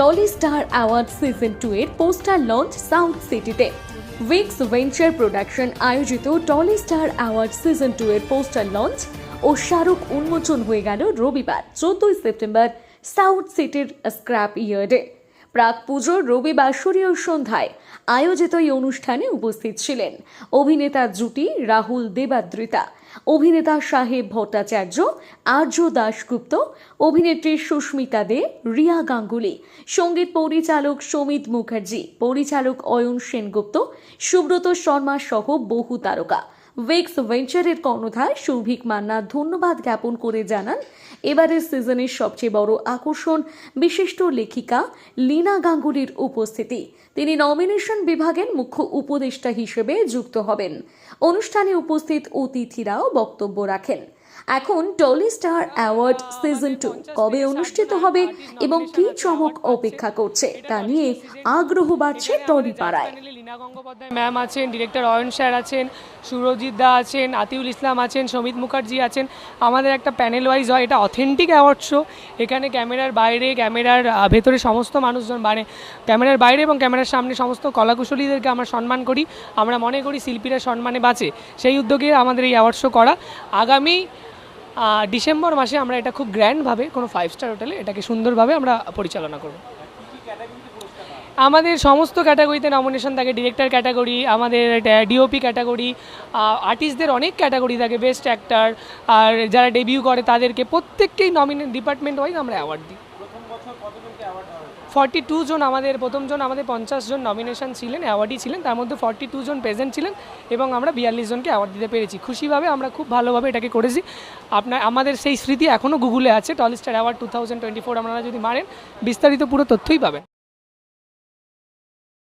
Tolly star award season two এর poster launch south সিটিতে weeks venture production আয়োজিত Tolly star award season two এর poster launch ও শাহরুখ উন্মোচন হয়ে গেল রবিবার, চোদ্দই সেপ্টেম্বর সাউথ সিটির স্ক্র্যাপ ইয়ার্ডে প্রাক পুজোর রবিবার সূর্য সন্ধ্যায় আয়োজিত এই অনুষ্ঠানে উপস্থিত ছিলেন অভিনেতা জুটি রাহুল দেবাদ্রিতা, অভিনেতা সাহেব ভট্টাচার্য, আর্য দাশগুপ্ত, অভিনেত্রী সুস্মিতা দে, রিয়া গাঙ্গুলি, সংগীত পরিচালক সমিত মুখার্জি, পরিচালক অয়ন সেনগুপ্ত, সুব্রত শর্মা সহ বহু তারকা। ওয়েক্স ভেঞ্চারের কর্ণধার সৌভিক মান্না ধন্যবাদ জ্ঞাপন করে জানান, এবারের সিজনের সবচেয়ে বড় আকর্ষণ বিশিষ্ট লেখিকা লীনা গাঙ্গুলির উপস্থিতি। তিনি নমিনেশন বিভাগের মুখ্য উপদেষ্টা হিসেবে যুক্ত হবেন। অনুষ্ঠানে উপস্থিত অতিথিরাও বক্তব্য রাখেন। এখন Tolly star award season two কবে অনুষ্ঠিত হবে এবং কি চমক অপেক্ষা করছে তা নিয়ে আগ্রহ বাড়ছে টলি পাড়ায়। চ্যানেলে গঙ্গোপাধ্যায় ম্যাম আছেন, ডিরেক্টর অয়ন স্যার আছেন, সুরজিৎ দা আছেন, আতিউল ইসলাম আছেন, সমিত মুখার্জি আছেন। আমাদের একটা প্যানেল ওয়াইজ হয়, এটা অথেন্টিক অ্যাওয়ার্ড শো এখানে ক্যামেরার বাইরে, ক্যামেরার ভেতরে সমস্ত মানুষজন মানে ক্যামেরার বাইরে এবং ক্যামেরার সামনে সমস্ত কলাকুশলীদেরকে আমরা সম্মান করি। আমরা মনে করি শিল্পীরা সম্মানে বাঁচে। সেই উদ্যোগে আমাদের এই অ্যাওয়ার্ড শো করা। আগামী ডিসেম্বর মাসে আমরা এটা খুব গ্র্যান্ডভাবে কোনো ফাইভ স্টার হোটেলে এটাকে সুন্দরভাবে আমরা পরিচালনা করব। আমাদের সমস্ত ক্যাটাগরিতে নমিনেশন থাকে ডিরেক্টর ক্যাটাগরি আমাদের ডিওপি ক্যাটাগরি আর্টিস্টদের অনেক ক্যাটাগরি থাকে বেস্ট অ্যাক্টার আর যারা ডেবিউ করে তাদেরকে প্রত্যেককেই নমিনে ডিপার্টমেন্ট ওয়াইজ আমরা অ্যাওয়ার্ড দিই। ফর্টি টু জন আমাদের, প্রথম জন আমাদের পঞ্চাশ জন নমিনেশন ছিলেন অ্যাওয়ার্ডই ছিলেন, তার মধ্যে ফর্টি টু জন প্রেজেন্ট ছিলেন এবং আমরা বিয়াল্লিশ জনকে অ্যাওয়ার্ড দিতে পেরেছি। খুশিভাবে আমরা খুব ভালোভাবে এটাকে করেছি। আপনার, আমাদের সেই স্মৃতি এখনও গুগলে আছে Tolly star award two thousand twenty four আপনারা যদি মারেন, বিস্তারিত পুরো তথ্যই পাবেন।